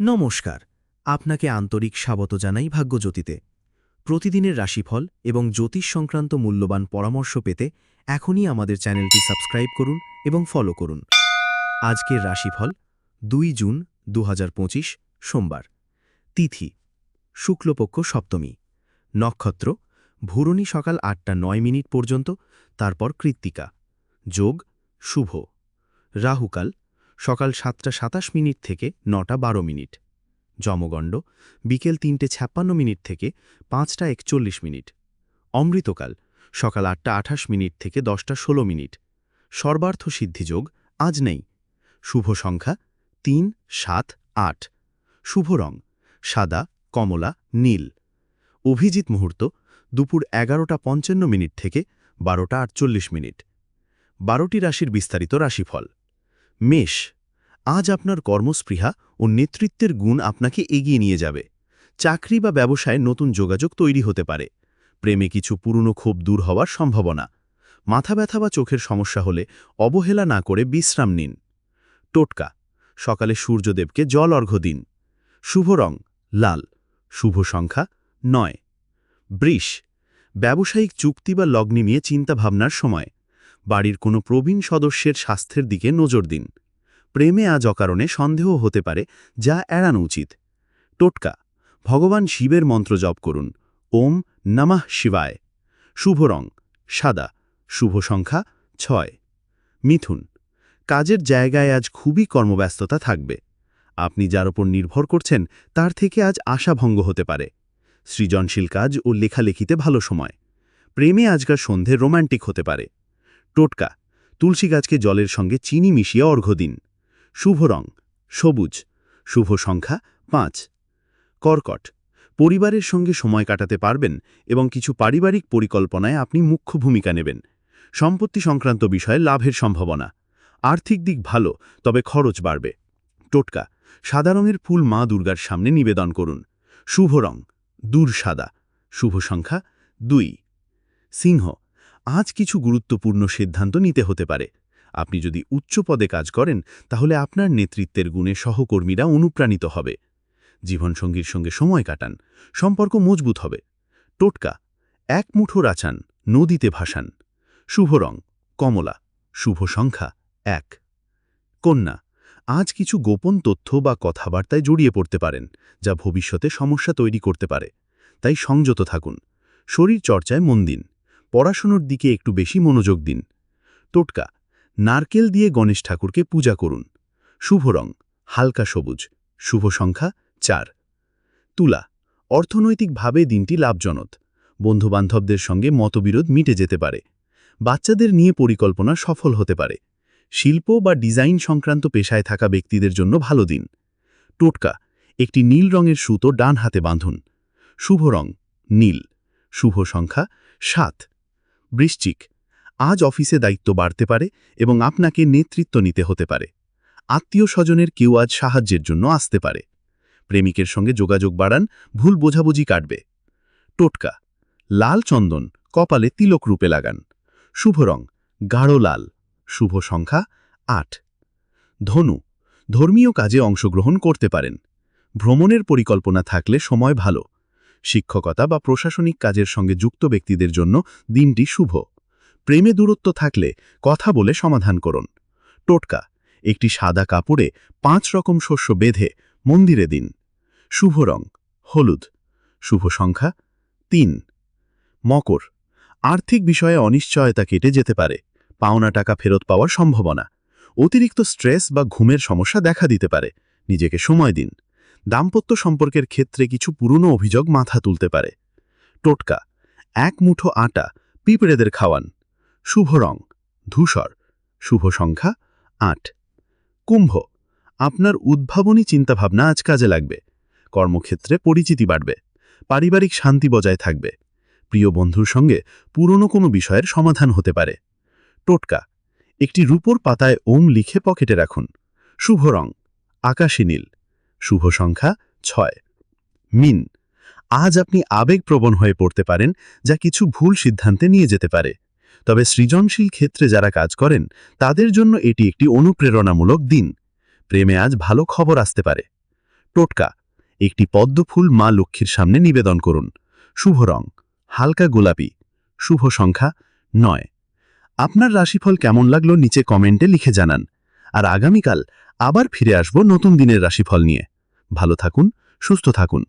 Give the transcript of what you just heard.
নমস্কার, আপনাকে আন্তরিক স্বাগত জানাই ভাগ্যজ্যোতিতে। প্রতিদিনের রাশিফল এবং জ্যোতিষ সংক্রান্ত মূল্যবান পরামর্শ পেতে এখনই আমাদের চ্যানেলটি সাবস্ক্রাইব করুন এবং ফলো করুন। আজকের রাশিফল, দুই জুন দু হাজার পঁচিশ, সোমবার। তিথি, শুক্লপক্ষ সপ্তমী। নক্ষত্র ভূরণী সকাল আটটা নয় মিনিট পর্যন্ত, তারপর কৃত্তিকা। যোগ, শুভ। রাহুকাল সকাল সাতটা সাতাশ মিনিট থেকে নটা বারো মিনিট। যমগণ্ড, বিকেল তিনটে ছাপ্পান্ন মিনিট থেকে পাঁচটা একচল্লিশ মিনিট। অমৃতকাল, সকাল আটটা আঠাশ মিনিট থেকে দশটা ষোলো মিনিট। সর্বার্থ সিদ্ধিযোগ আজ নেই। শুভ সংখ্যা তিন, সাত, আট। শুভ রং, সাদা, কমলা, নীল। অভিজিৎ মুহূর্ত, দুপুর এগারোটা পঞ্চান্ন মিনিট থেকে বারোটা আটচল্লিশ মিনিট। বারোটি রাশির বিস্তারিত রাশিফল। মেষ, আজ আপনার কর্মস্পৃহা ও নেতৃত্বের গুণ আপনাকে এগিয়ে নিয়ে যাবে। চাকরি বা ব্যবসায় নতুন যোগাযোগ তৈরি হতে পারে। প্রেমে কিছু পুরনো ক্ষোভ দূর হওয়ার সম্ভাবনা। মাথা ব্যথা বা চোখের সমস্যা হলে অবহেলা না করে বিশ্রাম নিন। টোটকা, সকালে সূর্যদেবকে জল অর্ঘ্য দিন। শুভ রং, লাল। শুভ সংখ্যা, নয়। বৃষ, ব্যবসায়িক চুক্তি বা লগ্নি নিয়ে চিন্তাভাবনার সময়। বাড়ির কোনো প্রবীণ সদস্যের স্বাস্থ্যের দিকে নজর দিন। প্রেমে আজ অকারণে সন্দেহ হতে পারে যা এড়ানো উচিত। টোটকা, ভগবান শিবের মন্ত্র জপ করুন। ওম নমঃ শিবায়। শুভ রং, সাদা। শুভ সংখ্যা, ছয়। মিথুন, কাজের জায়গায় আজ খুবই কর্মব্যস্ততা থাকবে। আপনি যার ওপর নির্ভর করছেন, তার থেকে আজ আশাভঙ্গ হতে পারে। সৃজনশীল কাজ ও লেখালেখিতে ভালো সময়। প্রেমে আজকার সন্ধে রোম্যান্টিক হতে পারে। টোটকা, তুলসী গাছকে জলের সঙ্গে চিনি মিশিয়ে অর্ঘ্য দিন শুভ রং, সবুজ। শুভ সংখ্যা, পাঁচ। কর্কট, পরিবারের সঙ্গে সময় কাটাতে পারবেন এবং কিছু পারিবারিক পরিকল্পনায় আপনি মুখ্য ভূমিকা নেবেন। সম্পত্তি সংক্রান্ত বিষয়ে লাভের সম্ভাবনা। আর্থিক দিক ভালো, তবে খরচ বাড়বে। টোটকা, সাদা রঙের ফুল মা দুর্গার সামনে নিবেদন করুন। শুভ রং, দূর সাদা। শুভ সংখ্যা, দুই। সিংহ আজ কিছু গুরুত্বপূর্ণ সিদ্ধান্ত নিতে হতে পারে। আপনি যদি উচ্চ পদে কাজ করেন, তাহলে আপনার নেতৃত্বের গুণে সহকর্মীরা অনুপ্রাণিত হবে। জীবনসঙ্গীর সঙ্গে সময় কাটান, সম্পর্ক মজবুত হবে। টোটকা, এক মুঠো রাচান, নদীতে ভাসান। শুভ রং, কমলা, শুভ সংখ্যা, এক। কন্যা, আজ কিছু গোপন তথ্য বা কথাবার্তায় জড়িয়ে পড়তে পারেন, যা ভবিষ্যতে সমস্যা তৈরি করতে পারে। তাই সংযত থাকুন। শরীর চর্চায় মন দিন। পড়াশোনার দিকে একটু বেশি মনোযোগ দিন। টোটকা, নারকেল দিয়ে গণেশ ঠাকুরকে পূজা করুন। শুভ রং, হালকা সবুজ। শুভ সংখ্যা, চার। তুলা, অর্থনৈতিকভাবে দিনটি লাভজনক। বন্ধুবান্ধবদের সঙ্গে মতবিরোধ মিটে যেতে পারে। বাচ্চাদের নিয়ে পরিকল্পনা সফল হতে পারে। শিল্প বা ডিজাইন সংক্রান্ত পেশায় থাকা ব্যক্তিদের জন্য ভালো দিন। টোটকা, একটি নীল রঙের সুতো ডান হাতে বাঁধুন। শুভ রং, নীল। শুভ সংখ্যা, সাত। বৃশ্চিক। আজ অফিসে দায়িত্ব বাড়তে পারে এবং আপনাকে নেতৃত্ব নিতে হতে পারে। আত্মীয় স্বজনের কেউ আজ সাহায্যের জন্য আসতে পারে। প্রেমিকের সঙ্গে যোগাযোগ বাড়ান, ভুল বোঝাবুঝি কাটবে। টোটকা, লাল চন্দন, কপালে তিলক রূপে লাগান। শুভ রং, গাঢ় লাল। শুভ সংখ্যা, আট। ধনু, ধর্মীয় কাজে অংশগ্রহণ করতে পারেন। ভ্রমণের পরিকল্পনা থাকলে সময় ভালো। শিক্ষকতা বা প্রশাসনিক কাজের সঙ্গে যুক্ত ব্যক্তিদের জন্য দিনটি শুভ। প্রেমে দূরত্ব থাকলে কথা বলে সমাধান করুন। টোটকা, একটি সাদা কাপড়ে পাঁচ রকম শস্য বেঁধে মন্দিরে দিন। শুভ রং, হলুদ। শুভ সংখ্যা, তিন। মকর, আর্থিক বিষয়ে অনিশ্চয়তা কেটে যেতে পারে। পাওনা টাকা ফেরত পাওয়ার সম্ভাবনা। অতিরিক্ত স্ট্রেস বা ঘুমের সমস্যা দেখা দিতে পারে। নিজেকে সময় দিন। দাম্পত্য সম্পর্কের ক্ষেত্রে কিছু পুরনো অভিযোগ মাথা তুলতে পারে। টোটকা, এক মুঠো আটা, পিঁপড়েদের খাওয়ান। শুভ রং, ধূসর। শুভ সংখ্যা, আট। কুম্ভ, আপনার উদ্ভাবনী চিন্তাভাবনা আজ কাজে লাগবে। কর্মক্ষেত্রে পরিচিতি বাড়বে। পারিবারিক শান্তি বজায় থাকবে। প্রিয় বন্ধুর সঙ্গে পুরনো কোনো বিষয়ের সমাধান হতে পারে। টোটকা, একটি রূপোর পাতায় ওম লিখে পকেটে রাখুন। শুভ রং, আকাশী নীল। শুভ সংখ্যা ছয়। মিন, আজ আপনি আবেগপ্রবণ হয়ে পড়তে পারেন, যা কিছু ভুল সিদ্ধান্তে নিয়ে যেতে পারে। তবে সৃজনশীল ক্ষেত্রে যারা কাজ করেন, তাদের জন্য এটি একটি অনুপ্রেরণামূলক দিন। প্রেমে আজ ভালো খবর আসতে পারে। টোটকা, একটি পদ্মফুল মা লক্ষ্মীর সামনে নিবেদন করুন। শুভ রং, হালকা গোলাপি। শুভ সংখ্যা নয়। আপনার রাশিফল কেমন লাগল নিচে কমেন্টে লিখে জানান। আর আগামীকাল আবার ফিরে আসব নতুন দিনের রাশিফল নিয়ে। ভালো থাকুন সুস্থ থাকুন।